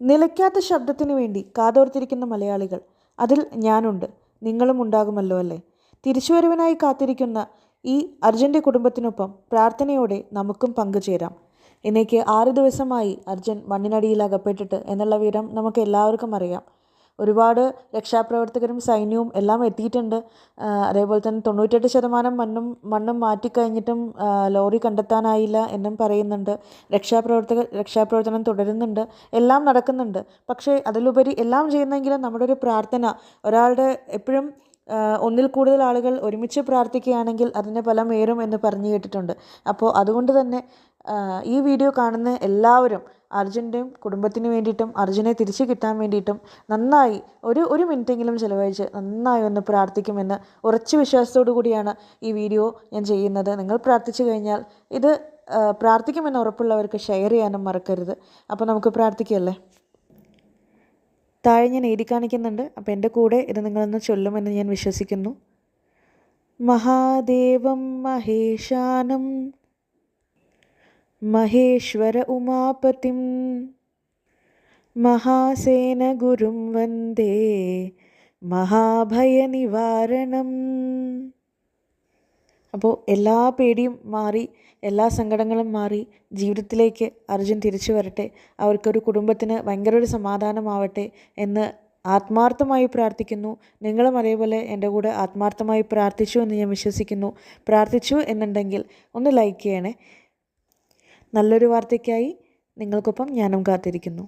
നിലയ്ക്കാത്ത ശബ്ദത്തിന് വേണ്ടി കാതോർത്തിരിക്കുന്ന മലയാളികൾ അതിൽ ഞാനുണ്ട് നിങ്ങളും ഉണ്ടാകുമല്ലോ അല്ലേ? തിരിച്ചുവരവിനായി കാത്തിരിക്കുന്ന ഈ അർജന്റെ കുടുംബത്തിനൊപ്പം പ്രാർത്ഥനയോടെ നമുക്കും പങ്കുചേരാം. ഇന്നേക്ക് ആറ് ദിവസമായി അർജൻ മണ്ണിനടിയിൽ അകപ്പെട്ടിട്ട് എന്നുള്ള വിവരം നമുക്ക് എല്ലാവർക്കും അറിയാം. ഒരുപാട് രക്ഷാപ്രവർത്തകരും സൈന്യവും എല്ലാം എത്തിയിട്ടുണ്ട്. അതേപോലെ തന്നെ തൊണ്ണൂറ്റെട്ട് ശതമാനം മണ്ണും മണ്ണും മാറ്റിക്കഴിഞ്ഞിട്ടും ലോറി കണ്ടെത്താനായില്ല എന്നും പറയുന്നുണ്ട്. രക്ഷാപ്രവർത്തകർ രക്ഷാപ്രവർത്തനം തുടരുന്നുണ്ട്. എല്ലാം നടക്കുന്നുണ്ട്. പക്ഷേ അതിലുപരി എല്ലാം ചെയ്യുന്നെങ്കിലും നമ്മുടെ ഒരു പ്രാർത്ഥന ഒരാളുടെ എപ്പോഴും ഒന്നിൽ കൂടുതൽ ആളുകൾ ഒരുമിച്ച് പ്രാർത്ഥിക്കുകയാണെങ്കിൽ അതിന്റെ ഫലം ഏറും എന്ന് പറഞ്ഞു കേട്ടിട്ടുണ്ട്. അപ്പോൾ അതുകൊണ്ട് തന്നെ ഈ വീഡിയോ കാണുന്ന എല്ലാവരും അർജുന്റെയും കുടുംബത്തിന് വേണ്ടിയിട്ടും അർജുനെ തിരിച്ചു കിട്ടാൻ വേണ്ടിയിട്ടും നന്നായി ഒരു ഒരു മിനിറ്റെങ്കിലും ചിലവഴിച്ച് നന്നായി ഒന്ന് പ്രാർത്ഥിക്കുമെന്ന് ഉറച്ച വിശ്വാസത്തോടു കൂടിയാണ് ഈ വീഡിയോ ഞാൻ ചെയ്യുന്നത്. നിങ്ങൾ പ്രാർത്ഥിച്ചു കഴിഞ്ഞാൽ ഇത് പ്രാർത്ഥിക്കുമെന്ന് ഉറപ്പുള്ളവർക്ക് ഷെയർ ചെയ്യാനും മറക്കരുത്. അപ്പോൾ നമുക്ക് പ്രാർത്ഥിക്കല്ലേ താഴെ ഞാൻ എഴുതി കാണിക്കുന്നുണ്ട്. അപ്പോൾ എന്റെ കൂടെ ഇത് നിങ്ങളൊന്ന് ചൊല്ലുമെന്ന് ഞാൻ വിശ്വസിക്കുന്നു. മഹാദേവം മഹേശാനം മഹേശ്വര ഉമാപതിം. മഹാസേന ഗുരും വന്ദേ. മഹാഭയനിവാരണം അപ്പോൾ എല്ലാ പേടിയും മാറി എല്ലാ സങ്കടങ്ങളും മാറി ജീവിതത്തിലേക്ക് അർജുൻ തിരിച്ചു വരട്ടെ അവർക്കൊരു കുടുംബത്തിന് ഭയങ്കര ഒരു സമാധാനമാവട്ടെ എന്ന് ആത്മാർത്ഥമായി പ്രാർത്ഥിക്കുന്നു. നിങ്ങളും അതേപോലെ എന്റെ കൂടെ ആത്മാർത്ഥമായി പ്രാർത്ഥിച്ചു എന്ന് ഞാൻ വിശ്വസിക്കുന്നു. പ്രാർത്ഥിച്ചു എന്നുണ്ടെങ്കിൽ ഒന്ന് ലൈക്ക് ചെയ്യണേ. നല്ലൊരു വാർത്തയ്ക്കായി നിങ്ങൾക്കൊപ്പം ഞാനും കാത്തിരിക്കുന്നു.